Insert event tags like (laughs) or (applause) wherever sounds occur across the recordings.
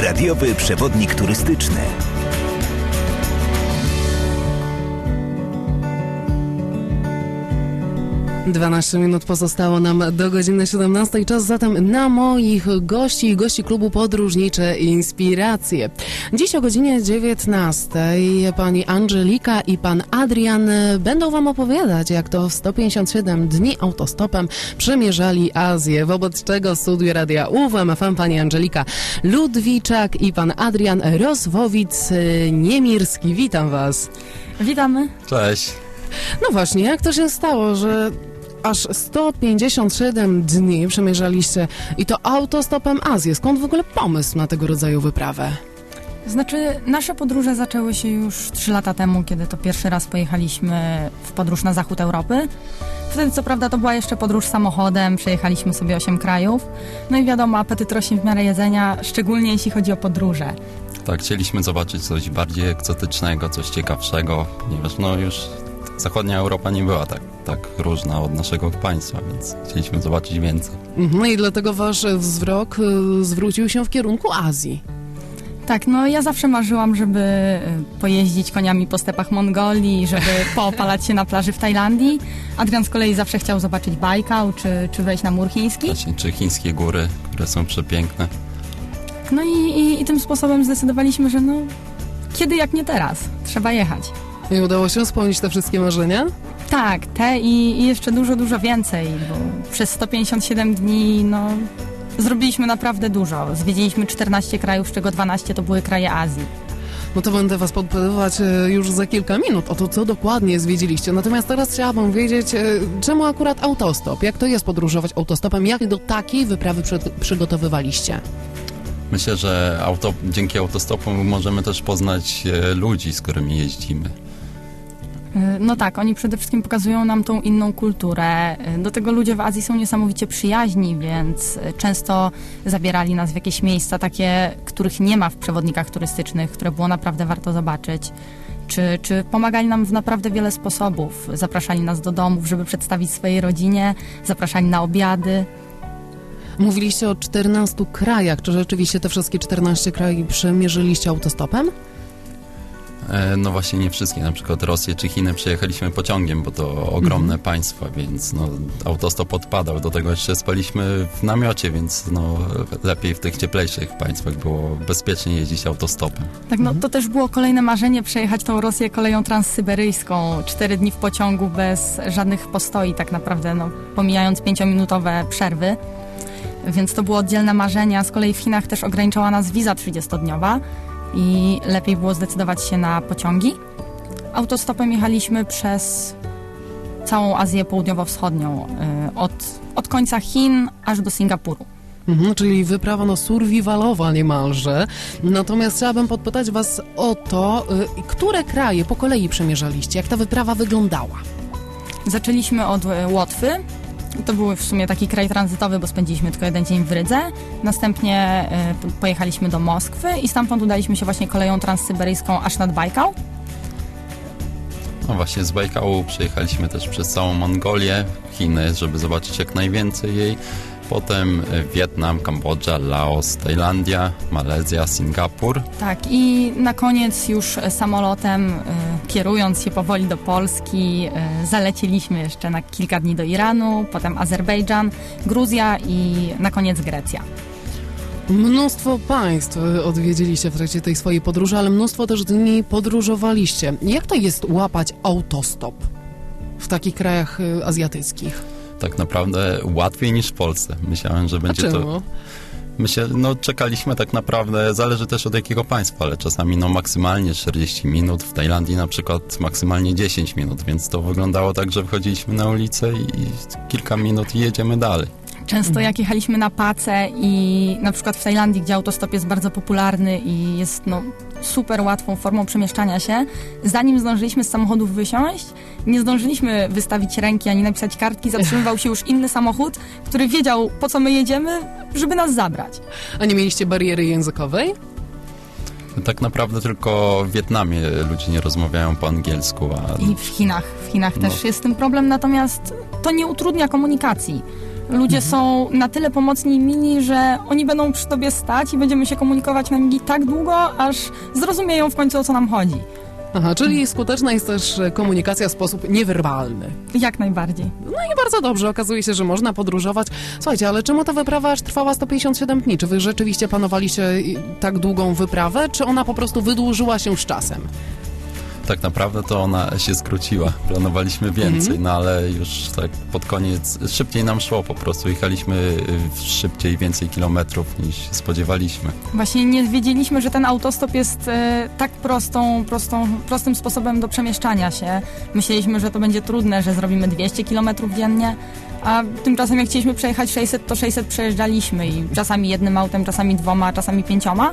Radiowy przewodnik turystyczny. 12 minut pozostało nam do godziny 17. Czas zatem na moich gości i gości klubu Podróżnicze Inspiracje. Dziś o godzinie 19 pani Angelika i pan Adrian będą wam opowiadać, jak to w 157 dni autostopem przemierzali Azję. Wobec czego w studiu Radia UWM FM pani Angelika Ludwiczak i pan Adrian Rozwowic-Niemirski. Witam was. Witamy. Cześć. No właśnie, jak to się stało, że aż 157 dni przemierzaliście i to autostopem Azję. Skąd w ogóle pomysł na tego rodzaju wyprawę? Znaczy, nasze podróże zaczęły się już 3 lata temu, kiedy to pierwszy raz pojechaliśmy w podróż na zachód Europy. Wtedy, co prawda, to była jeszcze podróż samochodem, przejechaliśmy sobie 8 krajów. No i wiadomo, apetyt rośnie w miarę jedzenia, szczególnie jeśli chodzi o podróże. Tak, chcieliśmy zobaczyć coś bardziej egzotycznego, coś ciekawszego, ponieważ no już zachodnia Europa nie była tak, tak różna od naszego państwa, więc chcieliśmy zobaczyć więcej. Mhm, i dlatego wasz wzrok y, zwrócił się w kierunku Azji. Tak, no ja zawsze marzyłam, żeby y, pojeździć koniami po stepach Mongolii, żeby (laughs) poopalać się na plaży w Tajlandii. Adrian z kolei zawsze chciał zobaczyć Bajkał, czy, czy wejść na mur chiński. Właśnie, czy chińskie góry, które są przepiękne. No i, i, i tym sposobem zdecydowaliśmy, że no kiedy jak nie teraz, trzeba jechać. I udało się spełnić te wszystkie marzenia? Tak, te i, i jeszcze dużo, dużo więcej, bo przez 157 dni, no, zrobiliśmy naprawdę dużo. Zwiedziliśmy 14 krajów, z czego 12 to były kraje Azji. No to będę was podpytywać y, już za kilka minut o to, co dokładnie zwiedziliście. Natomiast teraz chciałabym wiedzieć, y, czemu akurat autostop? Jak to jest podróżować autostopem? Jak do takiej wyprawy przy, przygotowywaliście? Myślę, że auto, dzięki autostopom możemy też poznać e, ludzi, z którymi jeździmy. Y, No tak, oni przede wszystkim pokazują nam tą inną kulturę. Y, Do tego ludzie w Azji są niesamowicie przyjaźni, więc y, często zabierali nas w jakieś miejsca takie, których nie ma w przewodnikach turystycznych, które było naprawdę warto zobaczyć. Czy, czy pomagali nam w naprawdę wiele sposobów. Zapraszali nas do domów, żeby przedstawić swojej rodzinie, zapraszali na obiady. Mówiliście o 14 krajach. Czy rzeczywiście te wszystkie 14 krajów przemierzyliście autostopem? E, No właśnie nie wszystkie, na przykład Rosję czy Chiny przejechaliśmy pociągiem, bo to ogromne państwa, więc no, autostop odpadał. Do tego jeszcze spaliśmy w namiocie, więc no, lepiej w tych cieplejszych państwach było bezpiecznie jeździć autostopem. Tak, no to też było kolejne marzenie przejechać tą Rosję koleją transsyberyjską. Cztery dni w pociągu bez żadnych postoi tak naprawdę, no, pomijając pięciominutowe przerwy. Więc to było oddzielne marzenie, z kolei w Chinach też ograniczała nas wiza 30-dniowa i lepiej było zdecydować się na pociągi. Autostopem jechaliśmy przez całą Azję Południowo-Wschodnią, y, od, od końca Chin aż do Singapuru. Mhm, czyli wyprawa no survivalowa niemalże. Natomiast chciałabym podpytać was o to, y, które kraje po kolei przemierzaliście? Jak ta wyprawa wyglądała? Zaczęliśmy od e, Łotwy. To był w sumie taki kraj tranzytowy, bo spędziliśmy tylko jeden dzień w Rydze. Następnie e, pojechaliśmy do Moskwy i stamtąd udaliśmy się właśnie koleją transsyberyjską aż nad Bajkał. No właśnie z Bajkału przejechaliśmy też przez całą Mongolię, Chiny, żeby zobaczyć jak najwięcej jej. Potem Wietnam, Kambodża, Laos, Tajlandia, Malezja, Singapur. Tak, i na koniec już samolotem, e, kierując się powoli do Polski, e, zaleciliśmy jeszcze na kilka dni do Iranu, potem Azerbejdżan, Gruzja i na koniec Grecja. Mnóstwo państw y, odwiedziliście w trakcie tej swojej podróży, ale mnóstwo też dni podróżowaliście. Jak to jest łapać autostop w takich krajach y, azjatyckich? Tak naprawdę łatwiej niż w Polsce. Myślałem, że będzie to czemu? Myślę, no czekaliśmy tak naprawdę, zależy też od jakiego państwa, ale czasami no maksymalnie 40 minut, w Tajlandii na przykład maksymalnie 10 minut, więc to wyglądało tak, że wychodziliśmy na ulicę i, i kilka minut i jedziemy dalej. Często jak jechaliśmy na Pace i na przykład w Tajlandii, gdzie autostop jest bardzo popularny i jest no, super łatwą formą przemieszczania się, zanim zdążyliśmy z samochodów wysiąść, nie zdążyliśmy wystawić ręki ani napisać kartki, zatrzymywał się już inny samochód, który wiedział po co my jedziemy, żeby nas zabrać. A nie mieliście bariery językowej? Tak naprawdę tylko w Wietnamie ludzie nie rozmawiają po angielsku, a I w Chinach, w Chinach No. też jest tym problem, natomiast to nie utrudnia komunikacji. Ludzie są na tyle pomocni i mili, że oni będą przy tobie stać i będziemy się komunikować na migi tak długo, aż zrozumieją w końcu o co nam chodzi. Aha, czyli skuteczna jest też e, komunikacja w sposób niewerbalny. Jak najbardziej. No i bardzo dobrze, okazuje się, że można podróżować. Słuchajcie, ale czemu ta wyprawa aż trwała 157 dni? Czy wy rzeczywiście planowaliście i- tak długą wyprawę, czy ona po prostu wydłużyła się z czasem? Tak naprawdę to ona się skróciła. Planowaliśmy więcej, no ale już tak pod koniec szybciej nam szło po prostu. Jechaliśmy y, szybciej, więcej kilometrów niż się spodziewaliśmy. Właśnie nie wiedzieliśmy, że ten autostop jest e, tak prostą, prostą, prostym sposobem do przemieszczania się. Myśleliśmy, że to będzie trudne, że zrobimy 200 km dziennie, a tymczasem jak chcieliśmy przejechać 600, to 600 przejeżdżaliśmy i czasami jednym autem, czasami dwoma, czasami pięcioma,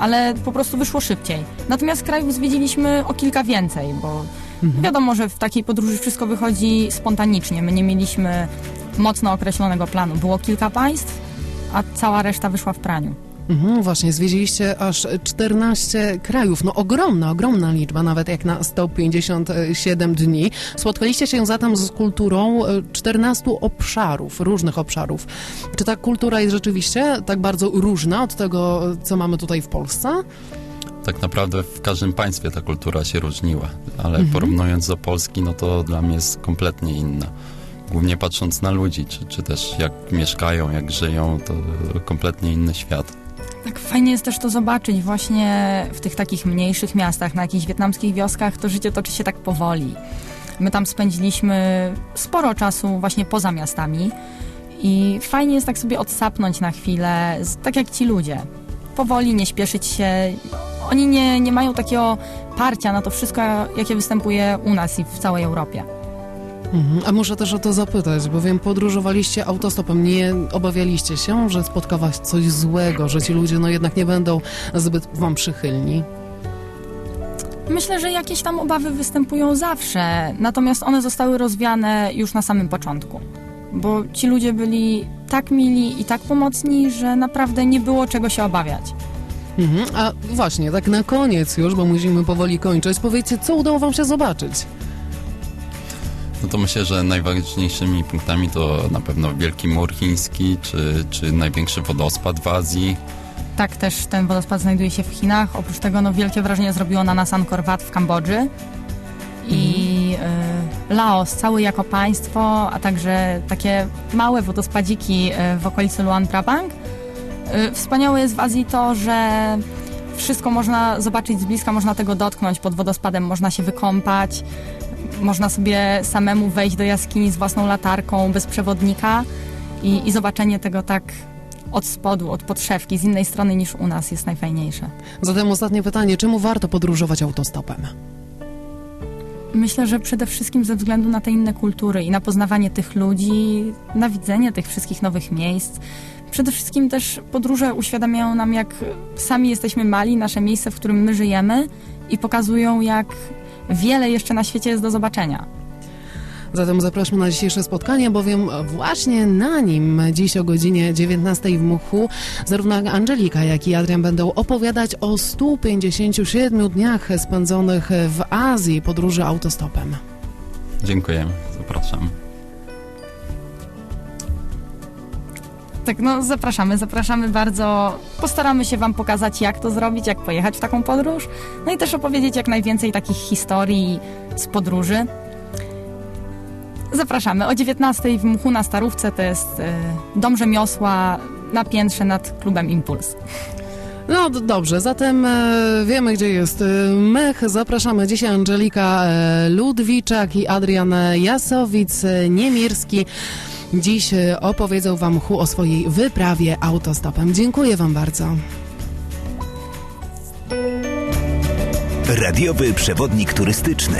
ale po prostu wyszło szybciej. Natomiast krajów zwiedziliśmy o kilka więcej, bo wiadomo, że w takiej podróży wszystko wychodzi spontanicznie. My nie mieliśmy mocno określonego planu. Było kilka państw, a cała reszta wyszła w praniu. Mhm, właśnie, zwiedziliście aż 14 krajów. No ogromna, ogromna liczba, nawet jak na 157 dni. Spotkaliście się zatem z kulturą e, 14 obszarów, różnych obszarów. Czy ta kultura jest rzeczywiście tak bardzo różna od tego, co mamy tutaj w Polsce? Tak naprawdę w każdym państwie ta kultura się różniła, ale porównując do Polski, no to dla mnie jest kompletnie inna. Głównie patrząc na ludzi, czy, czy też jak mieszkają, jak żyją, to kompletnie inny świat. Tak fajnie jest też to zobaczyć właśnie w tych takich mniejszych miastach, na jakichś wietnamskich wioskach, to życie toczy się tak powoli. My tam spędziliśmy sporo czasu właśnie poza miastami i fajnie jest tak sobie odsapnąć na chwilę, tak jak ci ludzie. Powoli, nie śpieszyć się. Oni nie, nie mają takiego parcia na to wszystko, jakie występuje u nas i w całej Europie. Mhm. A muszę też o to zapytać, bowiem podróżowaliście autostopem. Nie obawialiście się, że spotka was coś złego, że ci ludzie no jednak nie będą zbyt wam przychylni? Myślę, że jakieś tam obawy występują zawsze, natomiast one zostały rozwiane już na samym początku. Bo ci ludzie byli tak mili i tak pomocni, że naprawdę nie było czego się obawiać. Mhm. A właśnie, tak na koniec już, bo musimy powoli kończyć, powiedzcie, co udało wam się zobaczyć? No to myślę, że najważniejszymi punktami to na pewno Wielki Mur Chiński, czy, czy największy wodospad w Azji. Tak też ten wodospad znajduje się w Chinach. Oprócz tego no, wielkie wrażenie zrobiło na nas Angkor Wat w Kambodży i y, Laos cały jako państwo, a także takie małe wodospadziki y, w okolicy Luang Prabang. Y, wspaniałe jest w Azji to, że wszystko można zobaczyć z bliska, można tego dotknąć pod wodospadem, można się wykąpać, można sobie samemu wejść do jaskini z własną latarką bez przewodnika i, i zobaczenie tego tak od spodu, od podszewki, z innej strony niż u nas jest najfajniejsze. Zatem ostatnie pytanie, czemu warto podróżować autostopem? Myślę, że przede wszystkim ze względu na te inne kultury i na poznawanie tych ludzi, na widzenie tych wszystkich nowych miejsc. Przede wszystkim też podróże uświadamiają nam, jak sami jesteśmy mali, nasze miejsce, w którym my żyjemy i pokazują, jak wiele jeszcze na świecie jest do zobaczenia. Zatem zapraszamy na dzisiejsze spotkanie, bowiem właśnie na nim dziś o godzinie 19 w Muchu zarówno Angelika, jak i Adrian będą opowiadać o 157 dniach spędzonych w Azji podróży autostopem. Dziękujemy, zapraszamy. Tak, no zapraszamy, zapraszamy bardzo. Postaramy się Wam pokazać, jak to zrobić, jak pojechać w taką podróż. No i też opowiedzieć jak najwięcej takich historii z podróży. Zapraszamy o 19 w Mchu na Starówce, to jest e, Dom Rzemiosła na piętrze nad klubem Impuls. No dobrze, zatem e, wiemy, gdzie jest e, mech. Zapraszamy dzisiaj Angelika e, Ludwiczak i Adrian Jasowic-Niemirski. Dziś e, opowiedzą Wam Mchu o swojej wyprawie autostopem. Dziękuję Wam bardzo. Radiowy przewodnik turystyczny.